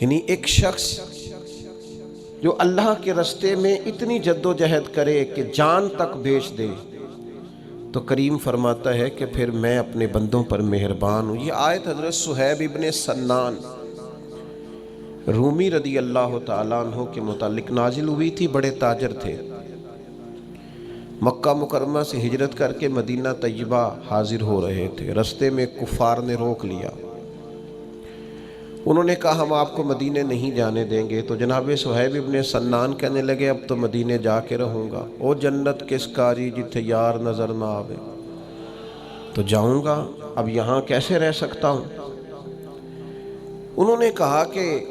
یعنی ایک شخص جو اللہ کے رستے میں اتنی جد و جہد کرے کہ جان تک بیچ دے، تو کریم فرماتا ہے کہ پھر میں اپنے بندوں پر مہربان ہوں۔ یہ آیت حضرت صہیب ابن سنان رومی رضی اللہ تعالیٰ عنہ کے متعلق نازل ہوئی تھی، بڑے تاجر تھے۔ مکہ مکرمہ سے ہجرت کر کے مدینہ طیبہ حاضر ہو رہے تھے۔ رستے میں کفار نے روک لیا۔ انہوں نے کہا ہم آپ کو مدینے نہیں جانے دیں گے۔ تو جناب صہیب ابن سنان کہنے لگے، اب تو مدینے جا کے رہوں گا۔ او جنت کس کاری جتھے یار نظر نہ آوے۔ تو جاؤں گا۔ اب یہاں کیسے رہ سکتا ہوں؟ انہوں نے کہا کہ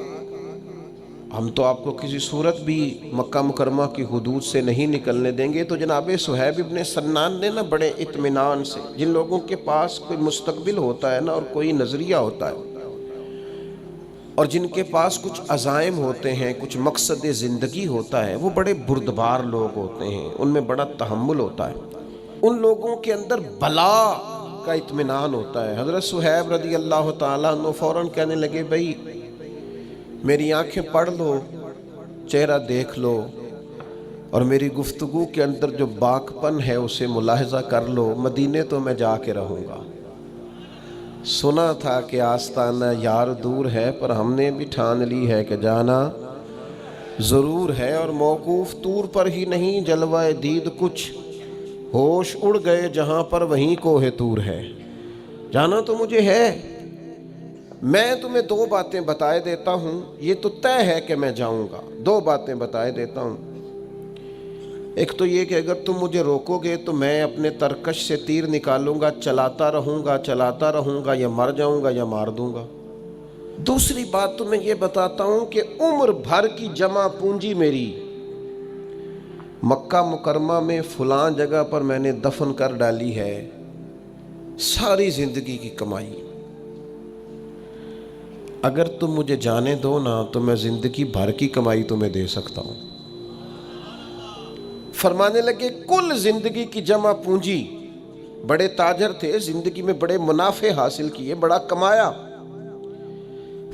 ہم تو آپ کو کسی صورت بھی مکہ مکرمہ کی حدود سے نہیں نکلنے دیں گے۔ تو جناب صہیب ابن سنان نے نا بڑے اطمینان سے، جن لوگوں کے پاس کوئی مستقبل ہوتا ہے نا اور کوئی نظریہ ہوتا ہے اور جن کے پاس کچھ عزائم ہوتے ہیں، کچھ مقصد زندگی ہوتا ہے، وہ بڑے بردبار لوگ ہوتے ہیں، ان میں بڑا تحمل ہوتا ہے۔ ان لوگوں کے اندر بلا کا اطمینان ہوتا ہے۔ حضرت صہیب رضی اللہ تعالیٰ عنہ فوراً کہنے لگے، بھائی، میری آنکھیں پڑھ لو، چہرہ دیکھ لو، اور میری گفتگو کے اندر جو باکپن ہے، اسے ملاحظہ کر لو، مدینے تو میں جا کے رہوں گا۔ سنا تھا کہ آستانہ یار دور ہے، پر ہم نے بھی ٹھان لی ہے کہ جانا ضرور ہے اور موقوف طور پر ہی نہیں جلوہ دید کچھ۔ ہوش اڑ گئے جہاں پر وہیں کوہ تور ہے۔ جانا تو مجھے ہے۔ میں تمہیں دو باتیں بتائے دیتا ہوں، یہ تو طے ہے کہ میں جاؤں گا۔ دو باتیں بتائے دیتا ہوں۔ ایک تو یہ کہ اگر تم مجھے روکو گے تو میں اپنے ترکش سے تیر نکالوں گا، چلاتا رہوں گا، چلاتا رہوں گا، یا مر جاؤں گا یا مار دوں گا۔ دوسری بات تو میں یہ بتاتا ہوں کہ عمر بھر کی جمع پونجی میری۔ مکہ مکرمہ میں فلاں جگہ پر میں نے دفن کر ڈالی ہے۔ ساری زندگی کی کمائی۔ اگر تم مجھے جانے دو نا، تو میں زندگی بھر کی کمائی تمہیں دے سکتا ہوں۔ فرمانے لگے، کل زندگی کی جمع پونجی۔ بڑے تاجر تھے، زندگی میں بڑے منافع حاصل کیے، بڑا کمایا۔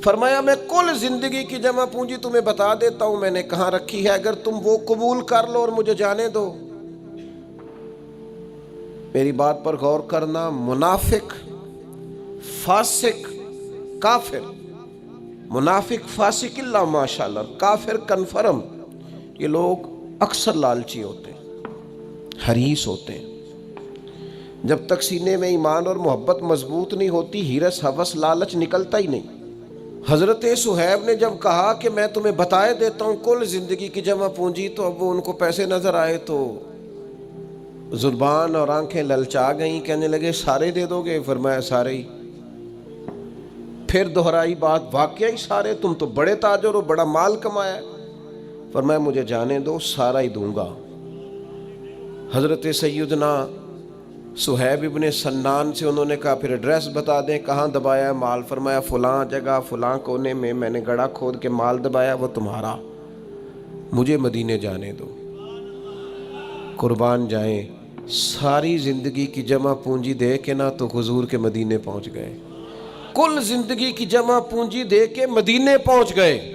فرمایا، میں کل زندگی کی جمع پونجی تمہیں بتا دیتا ہوں، میں نے کہاں رکھی ہے، اگر تم وہ قبول کر لو اور مجھے جانے دو۔ میری بات پر غور کرنا، منافق، فاسق، کافر۔ منافق، فاسق اللہ ماشاء اللہ کافر، کنفرم۔ یہ لوگ اکثر لالچی ہوتے ہیں، حریص ہوتے ہیں۔ جب تک سینے میں ایمان اور محبت مضبوط نہیں ہوتی ہیرس حوث، لالچ نکلتا ہی نہیں۔ حضرت سہیب نے جب کہا کہ میں تمہیں بتائے دیتا ہوں کل زندگی کی جمع پونجی، تو اب وہ ان کو پیسے نظر آئے تو زربان اور آنکھیں للچا گئیں، کہنے لگے، سارے دے دو گے؟ فرمایا، سارے ہی۔ پھر دہرائی بات، واقعی سارے، تم تو بڑے تاجر ہو، بڑا مال کمایا فرمایا مجھے جانے دو، سارا ہی دوں گا۔ حضرت سیدنا سہیب ابن سنان سے انہوں نے کہا، پھر ایڈریس بتا دیں، کہاں دبایا؟ ہے مال فرمایا، فلاں جگہ، فلاں کونے میں میں نے گڑا کھود کے مال دبایا، وہ تمہارا۔ مجھے مدینے جانے دو۔ قربان جائیں۔ ساری زندگی کی جمع پونجی دے کے نہ تو حضور کے مدینے پہنچ گئے۔ کل زندگی کی جمع پونجی دے کے مدینے پہنچ گئے۔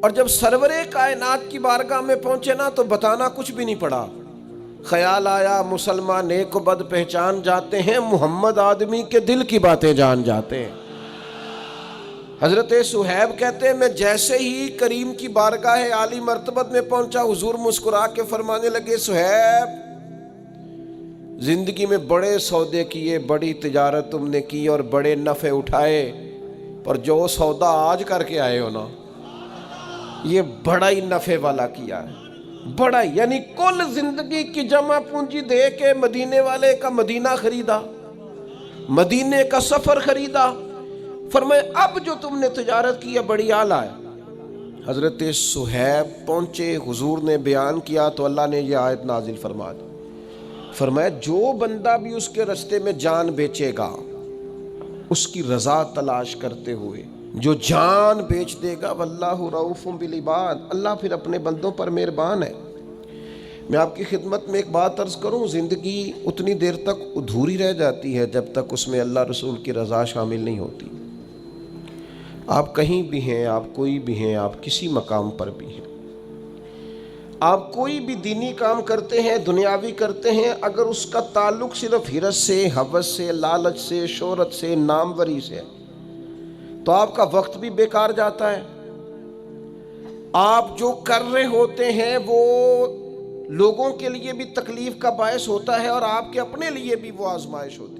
اور جب سرور کائنات کی بارگاہ میں پہنچے نا تو بتانا کچھ بھی نہیں پڑا۔ خیال آیا، مسلمان نیک و بد پہچان جاتے ہیں، محمد آدمی کے دل کی باتیں جان جاتے ہیں۔ حضرت سہیب کہتے ہیں، میں جیسے ہی کریم کی بارگاہ عالی مرتبت میں پہنچا، حضور مسکرا کے فرمانے لگے، سہیب، زندگی میں بڑے سودے کیے، بڑی تجارت تم نے کی اور بڑے نفع اٹھائے، پر جو سودا آج کر کے آئے ہو نا یہ بڑا ہی نفع والا کیا ہے۔ بڑا یعنی کل زندگی کی جمع پونجی دے کے مدینے والے کا مدینہ خریدا، مدینے کا سفر خریدا۔ فرمائے، اب جو تم نے تجارت کی ہے بڑی آلہ ہے۔ حضرت سہیب پہنچے، حضور نے بیان کیا تو اللہ نے یہ آیت نازل فرما دی۔ فرمایا جو بندہ بھی اس کے رستے میں جان بیچے گا، اس کی رضا تلاش کرتے ہوئے جو جان بیچ دے گا، واللہ رعوف بالعباد۔ اللہ پھر اپنے بندوں پر مہربان ہے۔ میں آپ کی خدمت میں ایک بات عرض کروں، زندگی اتنی دیر تک ادھوری رہ جاتی ہے جب تک اس میں اللہ رسول کی رضا شامل نہیں ہوتی۔ آپ کہیں بھی ہیں، آپ کوئی بھی ہیں، آپ کسی مقام پر بھی ہیں۔ آپ کوئی بھی دینی کام کرتے ہیں، دنیاوی کرتے ہیں، اگر اس کا تعلق صرف ہرس سے، حوث سے، لالچ سے، شہرت سے، ناموری سے تو آپ کا وقت بھی بیکار جاتا ہے۔ آپ جو کر رہے ہوتے ہیں، وہ لوگوں کے لیے بھی تکلیف کا باعث ہوتا ہے اور آپ کے اپنے لیے بھی وہ آزمائش ہوتی ہے۔